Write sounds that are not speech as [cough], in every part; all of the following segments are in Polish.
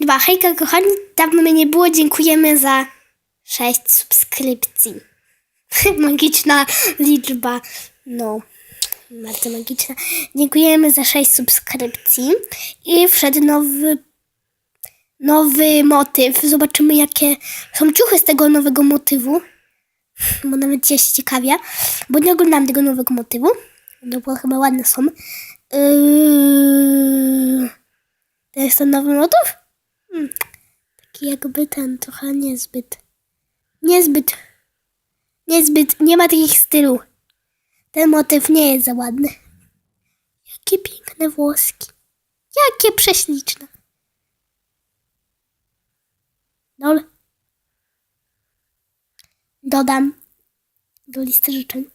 Dwa, hejka kochani, dawno mnie nie było, dziękujemy za sześć subskrypcji. [laughs] Magiczna liczba, no, bardzo magiczna. Dziękujemy za sześć subskrypcji i wszedł nowy, nowy motyw. Zobaczymy jakie są ciuchy z tego nowego motywu, bo nawet ja się ciekawię, bo nie oglądam tego nowego motywu, no bo chyba ładne są. Yy... To jest ten nowy motyw? Taki jakby ten, trochę niezbyt. Niezbyt. Niezbyt, nie ma takich stylu. Ten motyw nie jest za ładny. Jakie piękne włoski. Jakie prześliczne. Dol. Dodam do listy życzeń.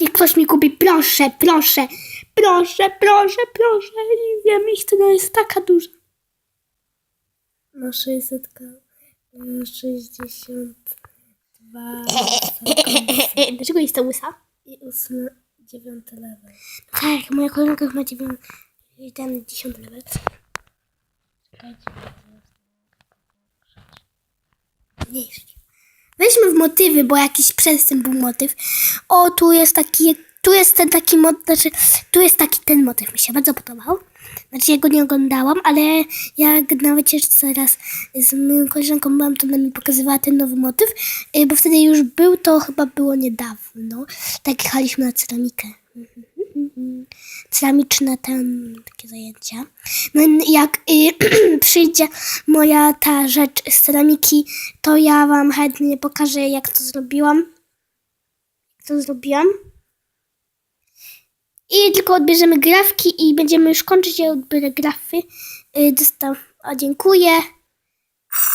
Niech ktoś mi kupi, proszę, proszę, proszę, proszę, proszę. Nie wiem, ich cena jest taka duża. No 600, 62 Dlaczego jest to łysa? i 8, 9 level. Tak, moja koleżanka ma 9, ten 10 level. Czekajcie. Nie jest. Weźmy w motywy, bo jakiś przedtem był motyw. O, tu jest taki, tu jest ten taki motyw, znaczy, tu jest taki ten motyw, mi się bardzo podobał. Znaczy, ja go nie oglądałam, ale jak na wycieczce raz z moją koleżanką byłam, to ona mi pokazywała ten nowy motyw, y, bo wtedy już był, to chyba było niedawno. Tak jechaliśmy na ceramikę. [laughs] Ceramiczne ten, takie zajęcia. No jak y, [clears throat] przyjdzie moja ta rzecz z ceramiki, to ja wam chętnie pokażę, jak to zrobiłam. Jak to zrobiłam. I tylko odbierzemy grafki i będziemy już kończyć. Ja odbiorę grafy. Y, dostał, dziękuję.